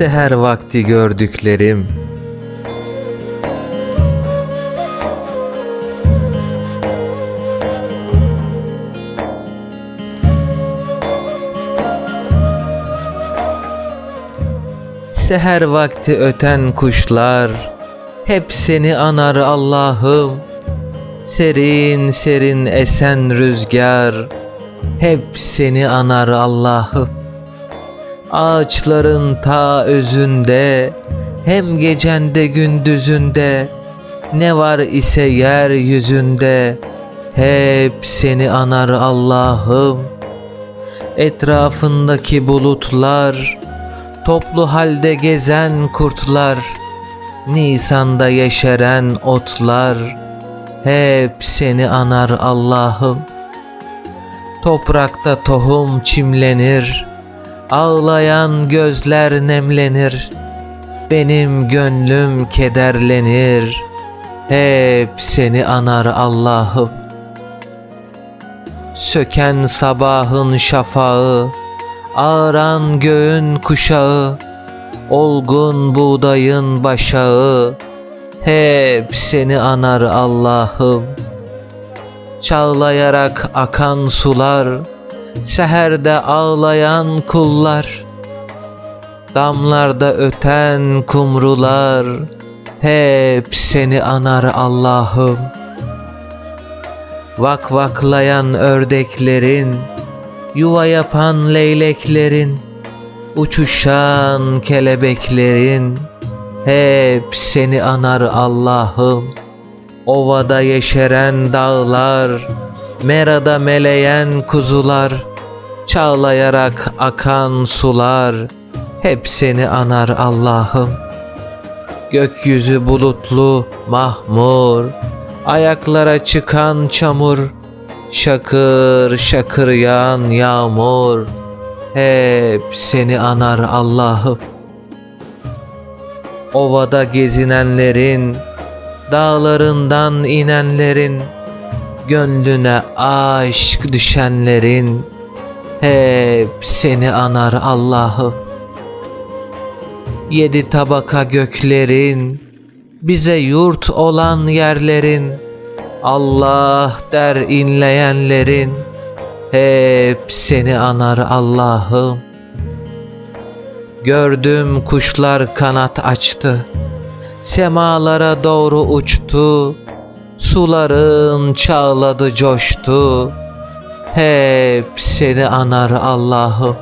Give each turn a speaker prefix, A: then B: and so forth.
A: Seher vakti gördüklerim Seher vakti öten kuşlar hep seni anar Allah'ım. Serin serin esen rüzgar hep seni anar Allah'ım. Ağaçların ta özünde hem gecende gündüzünde ne var ise yeryüzünde hep seni anar Allah'ım. Etrafındaki bulutlar Toplu halde gezen kurtlar Nisan'da yeşeren otlar Hep seni anar Allah'ım Toprakta tohum çimlenir Ağlayan gözler nemlenir Benim gönlüm kederlenir. Hep seni anar Allah'ım. Söken sabahın şafağı Ağaran göğün kuşağı Olgun buğdayın başağı. Hep seni anar Allah'ım. Çağlayarak akan sular Seherde ağlayan kullar Damlarda öten kumrular Hep seni anar Allah'ım Vakvaklayan ördeklerin yuva yapan leyleklerin, uçuşan kelebeklerin, hep seni anar Allah'ım. Ovada yeşeren dağlar, merada meleyen kuzular, çağlayarak akan sular, hep seni anar Allah'ım. Gökyüzü bulutlu, mahmur, ayaklara çıkan çamur, Şakır şakır yağan yağmur Hep seni anar Allah'ım Ovada gezinenlerin Dağlarından inenlerin Gönlüne aşk düşenlerin Hep seni anar Allah'ım Yedi tabaka göklerin Bize yurt olan yerlerin Allah der inleyenlerin hep seni anar Allah'ım. Gördüm kuşlar kanat açtı. Semalara doğru uçtu. Suların çağladı coştu. Hep seni anar Allah'ım.